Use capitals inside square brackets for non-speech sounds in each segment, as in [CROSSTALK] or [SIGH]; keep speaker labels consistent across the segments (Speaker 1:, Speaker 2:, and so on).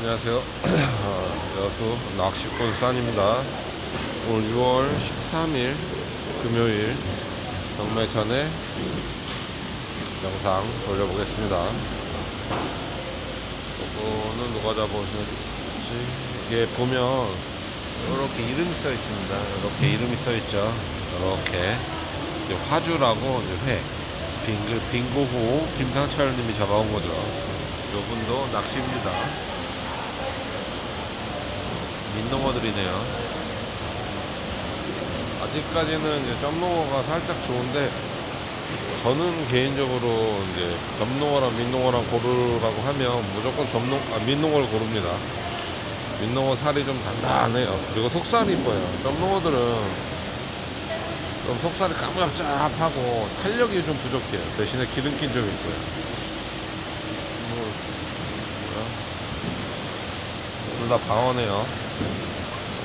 Speaker 1: 안녕하세요. 어, 여수 낚시꾼 산입니다. 오늘 6월 13일 금요일 경매 전에 영상 돌려보겠습니다. 이거는 누가 잡아오셨지? 이게 보면 이렇게 이름이 써 있습니다. 이렇게 이름이 써 있죠. 이렇게 이제 화주라고 이제 회 빙그 빙고호 김상철님이 잡아온 거죠. 요분도 낚시입니다. 민농어들이네요. 아직까지는 이제 점농어가 살짝 좋은데 저는 개인적으로 이제 점농어랑 민농어랑 고르라고 하면 무조건 점농 아, 민농어를 고릅니다. 민농어 살이 좀 단단해요. 그리고 속살이 이뻐요. 점농어들은 좀 속살이 까무잡잡하고 탄력이 좀 부족해요. 대신에 기름기 좀 있고요. 뭐, 둘다 방어네요.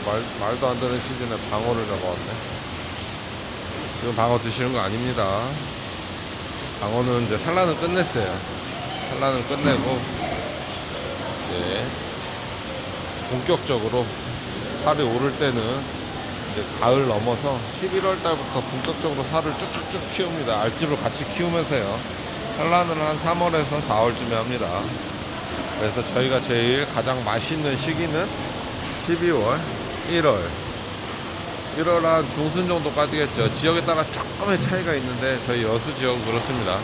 Speaker 1: 말, 말도 안 되는 시즌에 방어를 잡아왔네. 지금 방어 드시는 거 아닙니다. 방어는 이제 산란을 끝냈어요. 산란을 끝내고, 이제 본격적으로 살이 오를 때는 이제 가을 넘어서 11월 달부터 본격적으로 살을 쭉쭉쭉 키웁니다. 알집을 같이 키우면서요. 산란을 한 3월에서 4월쯤에 합니다. 그래서 저희가 제일 가장 맛있는 시기는 12월, 1월. 1월 한 중순 정도까지겠죠. 지역에 따라 조금의 차이가 있는데 저희 여수 지역은 그렇습니다.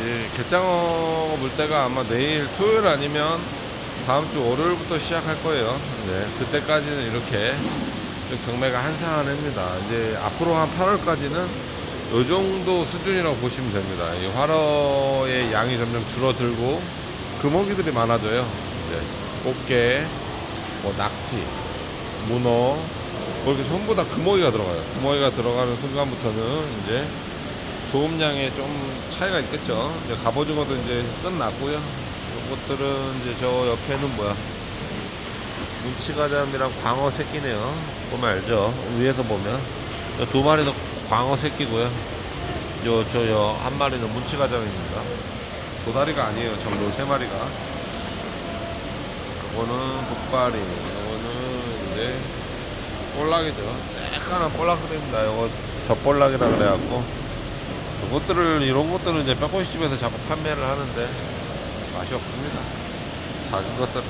Speaker 1: 이제 갯장어 물때가 아마 내일 토요일 아니면 다음 주 월요일부터 시작할 거예요. 네, 그때까지는 이렇게 좀 경매가 한산합니다. 이제 앞으로 한 8월까지는 이 정도 수준이라고 보시면 됩니다. 이 활어의 양이 점점 줄어들고 금어기들이 많아져요. 네, 꽃게, 뭐 낙지, 문어, 그렇게 전부 다 금어기가 들어가요. 금어기가 들어가는 순간부터는 이제 조음량에 좀 차이가 있겠죠. 이제 갑오징어도 이제 끝났고요. 이것들은 이제 저 옆에는 뭐야? 문치가잠이랑 광어 새끼네요. 보면 알죠? 위에서 보면 이두 마리는 광어 새끼고요. 요 저요 한 마리는 문치가잠입니다. 도다리가 아니에요. 전부 세 마리가. 이거는 북발이, 이거는 이제 볼락이죠. 약간은 볼락입니다. 이거 젖볼락이라 그래갖고 이것들을 이런 것들은 이제 빼꼬시집에서 자꾸 판매를 하는데 맛이 없습니다. 작은 것들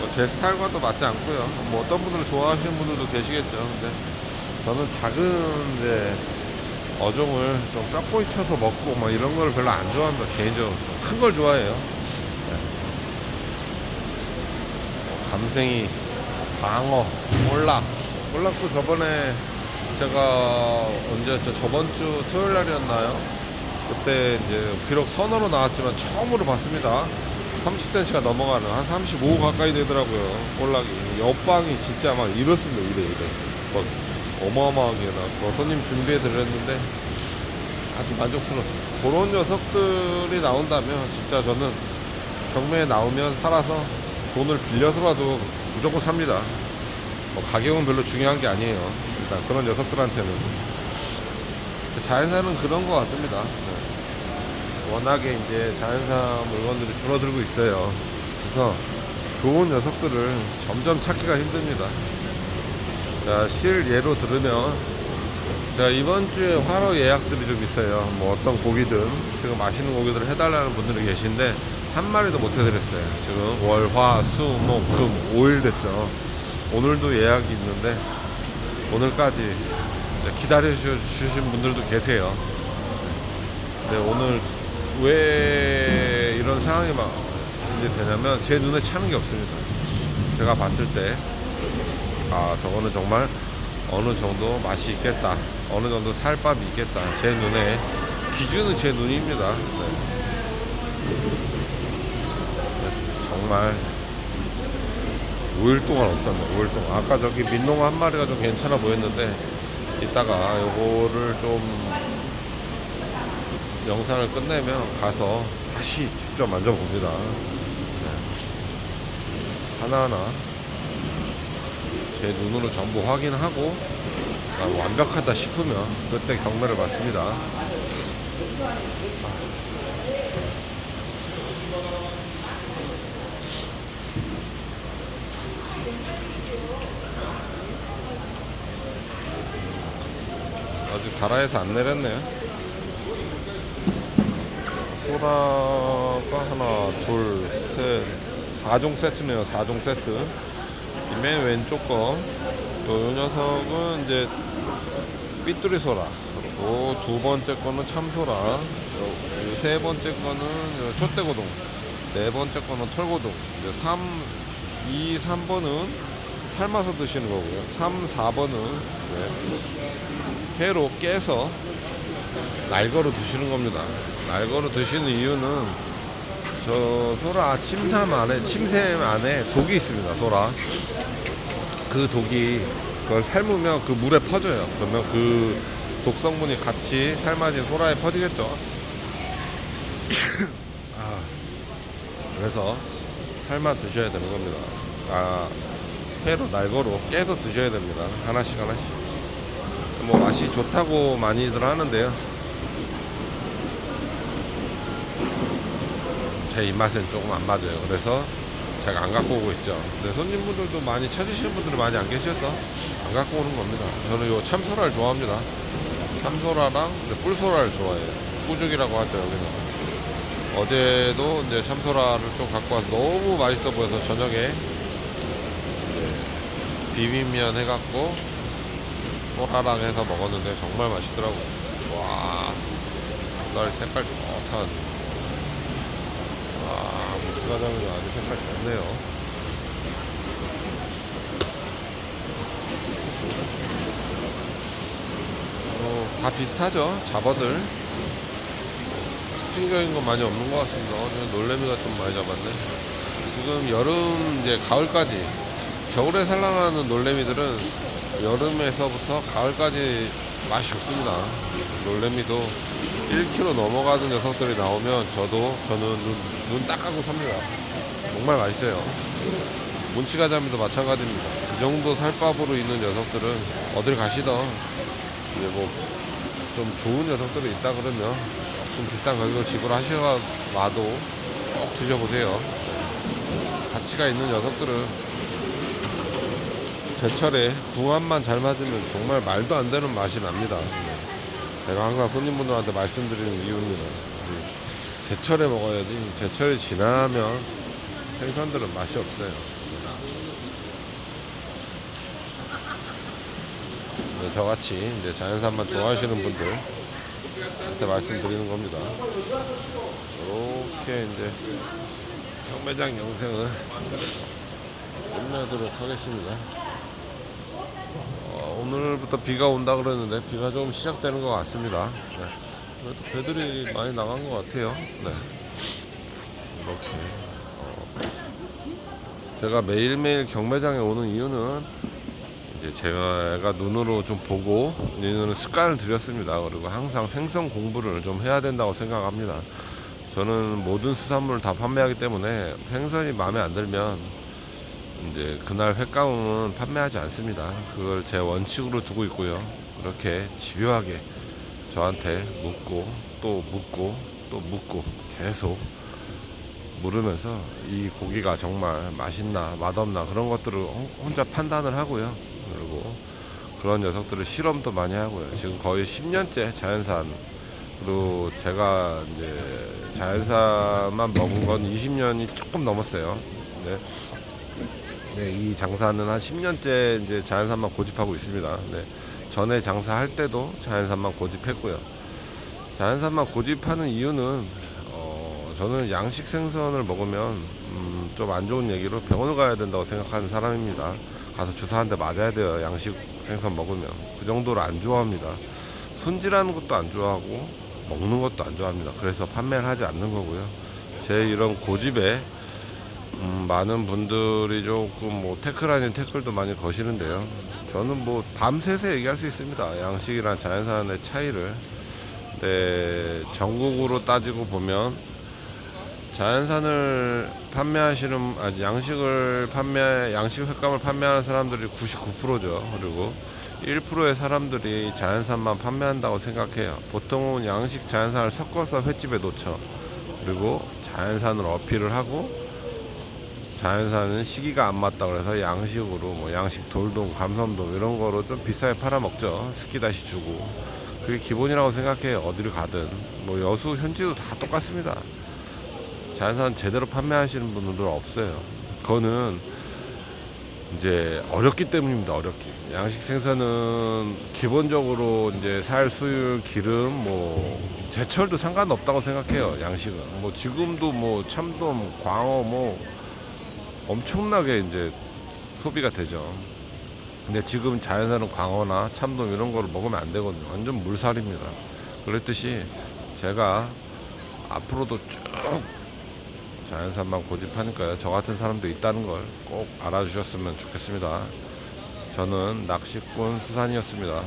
Speaker 1: 뭐제 스타일과도 맞지 않고요. 뭐 어떤 분들은 좋아하시는 분들도 계시겠죠. 근데 저는 작은 이제 어종을 좀 뼈꼬이 쳐서 먹고 막 이런 걸 별로 안 좋아합니다. 개인적으로 큰 걸 좋아해요. 네. 뭐 감생이, 방어, 볼락, 볼락도 저번에 제가 언제였죠? 저번 주 토요일 날이었나요? 그때 이제 비록 선으로 나왔지만 처음으로 봤습니다. 30cm가 넘어가는 한 35 가까이 되더라고요. 볼락이 옆방이 진짜 막 이렇습니다. 이래 이래. 막 어마어마하게 나고 손님 준비해 드렸는데 아주 만족스럽습니다. 그런 녀석들이 나온다면 진짜 저는 경매에 나오면 살아서 돈을 빌려서라도 무조건 삽니다. 뭐 가격은 별로 중요한 게 아니에요. 일단 그런 녀석들한테는 자연산은 그런 것 같습니다. 네. 워낙에 이제 자연산 물건들이 줄어들고 있어요. 그래서 좋은 녀석들을 점점 찾기가 힘듭니다. 자, 실 예로 들으면 자 이번 주에 화로 예약들이 좀 있어요. 뭐 어떤 고기든 지금 맛있는 고기들을 해달라는 분들이 계신데 한 마리도 못 해드렸어요. 지금 월, 화, 수, 목, 금 5일 됐죠. 오늘도 예약이 있는데 오늘까지 기다려 주신 분들도 계세요. 근데 오늘 왜 이런 상황이 막 이제 되냐면 제 눈에 차는 게 없습니다. 제가 봤을 때 아 저거는 정말 어느 정도 맛이 있겠다. 어느 정도 살밥이 있겠다. 제 눈에 기준은 제 눈입니다. 네. 네, 정말 5일 동안 없었네 5일 동안. 아까 저기 민농어 한 마리가 좀 괜찮아 보였는데 이따가 요거를 좀 영상을 끝내면 가서 다시 직접 만져봅니다. 네. 하나하나 제 눈으로 전부 확인하고 아, 완벽하다 싶으면 그때 경매를 받습니다. 아직 다라에서 안 내렸네요. 소라가 하나, 둘, 셋, 4종 세트네요. 4종 세트. 이맨 왼쪽 거. 또이 녀석은 이제 삐뚤이 소라. 그리고 두 번째 거는 참소라. 요 세 번째 거는 촛대고동. 네 번째 거는 털고동. 이제 3, 2, 3번은 삶아서 드시는 거고요. 3, 4번은 회로 깨서 날거로 드시는 겁니다. 날거로 드시는 이유는 저 소라 침샘 안에 침샘 안에 독이 있습니다. 소라 그 독이 그걸 삶으면 그 물에 퍼져요. 그러면 그 독성분이 같이 삶아진 소라에 퍼지겠죠. [COUGHS] 아, 그래서 삶아 드셔야 되는 겁니다. 아, 회로 날거로 깨서 드셔야 됩니다. 하나씩 하나씩. 뭐 맛이 좋다고 많이들 하는데요. 제 입맛엔 조금 안 맞아요. 그래서 제가 안 갖고 오고 있죠. 근데 손님분들도 많이 찾으시는 분들이 많이 안 계셔서 안 갖고 오는 겁니다. 저는 요 참소라를 좋아합니다. 참소라랑 뿔소라를 좋아해요. 꾸죽이라고 하죠, 여기는. 어제도 이제 참소라를 좀 갖고 와서 너무 맛있어 보여서 저녁에 비빔면 해갖고 소라랑 해서 먹었는데 정말 맛있더라고요. 와, 닭다리 색깔 좋다. 와, 무스가장도 아주 색깔 좋네요. 어, 다 비슷하죠? 잡어들. 특징적인 건 많이 없는 것 같습니다. 어, 저 놀래미가 좀 많이 잡았네. 지금 여름, 이제 가을까지, 겨울에 산란하는 놀래미들은 여름에서부터 가을까지 맛이 좋습니다. 놀래미도 1kg 넘어가는 녀석들이 나오면 저도, 저는 눈, 눈딱 감고 삽니다. 정말 맛있어요. 문치가자미도 마찬가지입니다. 그 정도 살밥으로 있는 녀석들은 어딜 가시던 이제 뭐 좀 좋은 녀석들이 있다 그러면 좀 비싼 가격을 지불하셔 와도 꼭 드셔보세요. 가치가 있는 녀석들은 제철에 궁합만 잘 맞으면 정말 말도 안 되는 맛이 납니다. 제가 항상 손님분들한테 말씀드리는 이유입니다. 제철에 먹어야지 제철이 지나면 생선들은 맛이 없어요. 네, 저같이 이제 자연산만 좋아하시는 분들한테 말씀드리는 겁니다. 이렇게 이제 경매장 영상을 끝내도록 하겠습니다. 어, 오늘부터 비가 온다 그러는데 비가 조금 시작되는 것 같습니다. 네. 그래도 배들이 많이 나간 것 같아요. 네. 이렇게 어, 제가 매일매일 경매장에 오는 이유는 이제 제가 눈으로 좀 보고 이제는 습관을 들였습니다. 그리고 항상 생선 공부를 좀 해야 된다고 생각합니다. 저는 모든 수산물을 다 판매하기 때문에 생선이 마음에 안 들면 이제 그날 횟감은 판매하지 않습니다. 그걸 제 원칙으로 두고 있고요. 그렇게 집요하게 저한테 묻고 또 묻고 또 묻고 계속 물으면서 이 고기가 정말 맛있나 맛없나 그런 것들을 혼- 혼자 판단을 하고요. 그리고 그런 녀석들을 실험도 많이 하고요. 지금 거의 10년째 자연산 그리고 제가 이제 자연산만 먹은 건 20년이 조금 넘었어요. 네. 네, 이 장사는 한 10년째 이제 자연산만 고집하고 있습니다. 네. 전에 장사할 때도 자연산만 고집했고요. 자연산만 고집하는 이유는 어, 저는 양식 생선을 먹으면 음, 좀 안 좋은 얘기로 병원을 가야 된다고 생각하는 사람입니다. 가서 주사 한 대 맞아야 돼요. 양식 생선 먹으면 그 정도로 안 좋아합니다. 손질하는 것도 안 좋아하고 먹는 것도 안 좋아합니다. 그래서 판매를 하지 않는 거고요. 제 이런 고집에 음, 많은 분들이 조금 뭐 태클 아닌 태클도 많이 거시는데요. 저는 뭐 밤새서 얘기할 수 있습니다. 양식이랑 자연산의 차이를. 네, 전국으로 따지고 보면 자연산을 판매하시는 아니 양식을 판매 양식 횟감을 판매하는 사람들이 99%죠. 그리고 1%의 사람들이 자연산만 판매한다고 생각해요. 보통은 양식 자연산을 섞어서 횟집에 놓죠. 그리고 자연산을 어필을 하고 자연산은 시기가 안 맞다 그래서 양식으로 뭐 양식 돌돔, 감섬돔 이런 거로 좀 비싸게 팔아 먹죠. 스키 다시 주고 그게 기본이라고 생각해요. 어디를 가든 뭐 여수 현지도 다 똑같습니다. 자연산 제대로 판매하시는 분들은 없어요. 그거는 이제 어렵기 때문입니다. 어렵기. 양식 생선은 기본적으로 이제 살, 수율, 기름, 뭐 제철도 상관없다고 생각해요. 양식은 뭐 지금도 뭐 참돔, 광어 뭐 엄청나게 이제 소비가 되죠. 근데 지금 자연산은 광어나 참돔 이런 거를 먹으면 안 되거든요. 완전 물살입니다. 그랬듯이 제가 앞으로도 쭉 자연산만 고집하니까요. 저 같은 사람도 있다는 걸 꼭 알아주셨으면 좋겠습니다. 저는 낚시꾼 수산이었습니다.